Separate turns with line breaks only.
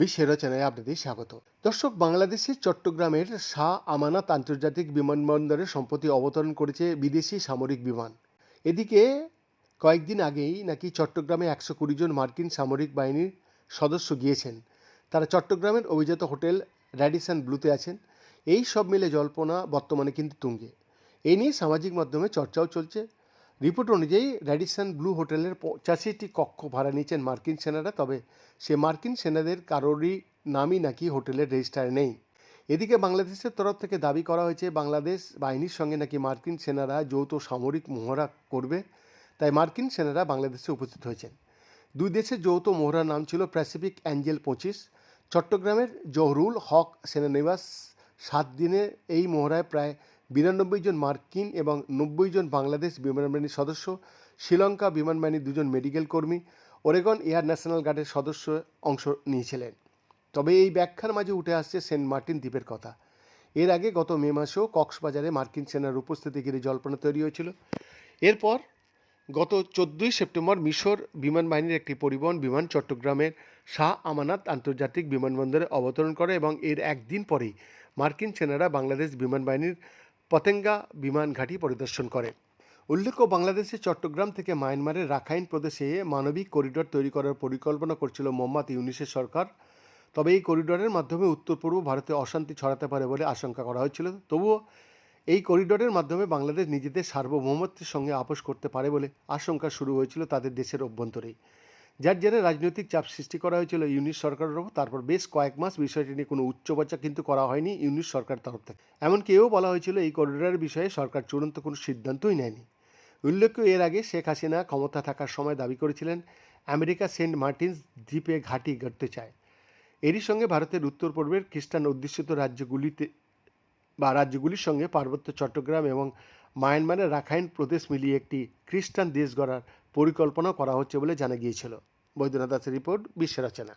বিশ্বের রচনায় আপনাদের স্বাগত। দর্শক বাংলাদেশের চট্টগ্রামের শাহ আমানত আন্তর্জাতিক বিমানবন্দরে সম্প্রতি অবতরণ করেছে বিদেশি সামরিক বিমান। এদিকে কয়েকদিন আগেই নাকি চট্টগ্রামে একশো কুড়ি জন মার্কিন সামরিক বাহিনীর সদস্য গিয়েছেন। তারা চট্টগ্রামের অভিজাত হোটেল র্যাডিসন ব্লুতে আছেন। এই সব মিলে জল্পনা বর্তমানে কিন্তু তুঙ্গে। এই নিয়ে সামাজিক মাধ্যমে চর্চাও চলছে। রিপোর্ট অনুযায়ী র্যাডিসন ব্লু হোটেলের পঁচাশিটি কক্ষ ভাড়া নিয়েছেন মার্কিন সেনারা, তবে সে মার্কিন সেনাদের কারোরই নামই নাকি হোটেলের রেজিস্টারে নেই। এদিকে বাংলাদেশের তরফ থেকে দাবি করা হয়েছে, বাংলাদেশ বাহিনীর সঙ্গে নাকি মার্কিন সেনারা যৌথ সামরিক মহড়া করবে, তাই মার্কিন সেনারা বাংলাদেশে উপস্থিত হয়েছেন। দুই দেশের যৌথ মহড়ার নাম ছিল প্যাসিফিক অ্যাঞ্জেল পঁচিশ। চট্টগ্রামের জহরুল হক সেনানিবাস সাত দিনের এই মহড়ায় প্রায় বিরানব্বই জন মার্কিন এবং নব্বই জন বাংলাদেশ বিমানবাহিনীর সদস্য, শ্রীলঙ্কা বিমান বাহিনীর দুজন মেডিকেল কর্মী, ওরেগন এয়ার ন্যাশনাল গার্ডের সদস্য অংশ নিয়েছিলেন। তবে এই ব্যাখ্যার মাঝে উঠে আসছে সেন্ট মার্টিন দ্বীপের কথা। এর আগে গত মে মাসেও কক্সবাজারে মার্কিন সেনার উপস্থিতি ঘিরে জল্পনা তৈরি হয়েছিল। এরপর গত চোদ্দোই সেপ্টেম্বর মিশর বিমান বাহিনীর একটি পরিবহন বিমান চট্টগ্রামের শাহ আমানাত আন্তর্জাতিক বিমানবন্দরে অবতরণ করে এবং এর একদিন পরেই মার্কিন সেনারা বাংলাদেশ বিমান বাহিনীর পতেঙ্গা বিমান ঘাঁটি পরিদর্শন করে। উল্লেখ্য বাংলাদেশের চট্টগ্রাম থেকে মায়ানমারের রাখাইন প্রদেশে মানবিক করিডোর তৈরি করার পরিকল্পনা করছিল মোহাম্মদ ইউনিসের সরকার। তবে এই করিডরের মাধ্যমে উত্তর পূর্ব ভারতে অশান্তি ছড়াতে পারে বলে আশঙ্কা করা হয়েছিল। তবুও এই করিডরের মাধ্যমে বাংলাদেশ নিজেদের সার্বভৌমত্বের সঙ্গে আপোষ করতে পারে বলে আশঙ্কা শুরু হয়েছিল তাদের দেশের অভ্যন্তরেই যার জেরে রাজনৈতিক চাপ সৃষ্টি করা হয়েছিল ইউনিশ সরকারের ওপর। তারপর বেশ কয়েক মাস বিষয়টি নিয়ে কোনো উচ্চবাচা কিন্তু করা হয়নি ইউনিশ সরকার তরফ থেকে। এমনকি এও বলা হয়েছিল এই করিডোরের বিষয়ে সরকার চূড়ান্ত কোনো সিদ্ধান্তই নেয়নি। উল্লেখ্য এর আগে শেখ হাসিনা ক্ষমতা থাকার সময় দাবি করেছিলেন, আমেরিকা সেন্ট মার্টিনস দ্বীপে ঘাঁটি গড়তে চায়। এরই সঙ্গে ভারতের উত্তর পূর্বের খ্রিস্টান অধ্যুষিত রাজ্যগুলিতে বা রাজ্যগুলির সঙ্গে পার্বত্য চট্টগ্রাম এবং মায়ানমারের রাখাইন প্রদেশ মিলিয়ে একটি খ্রিস্টান দেশ গড়ার পরিকল্পনা করা হচ্ছে বলে জানা গিয়েছিল। বৈদ্যনাথ দাসের রিপোর্ট বিশ্ব রচনা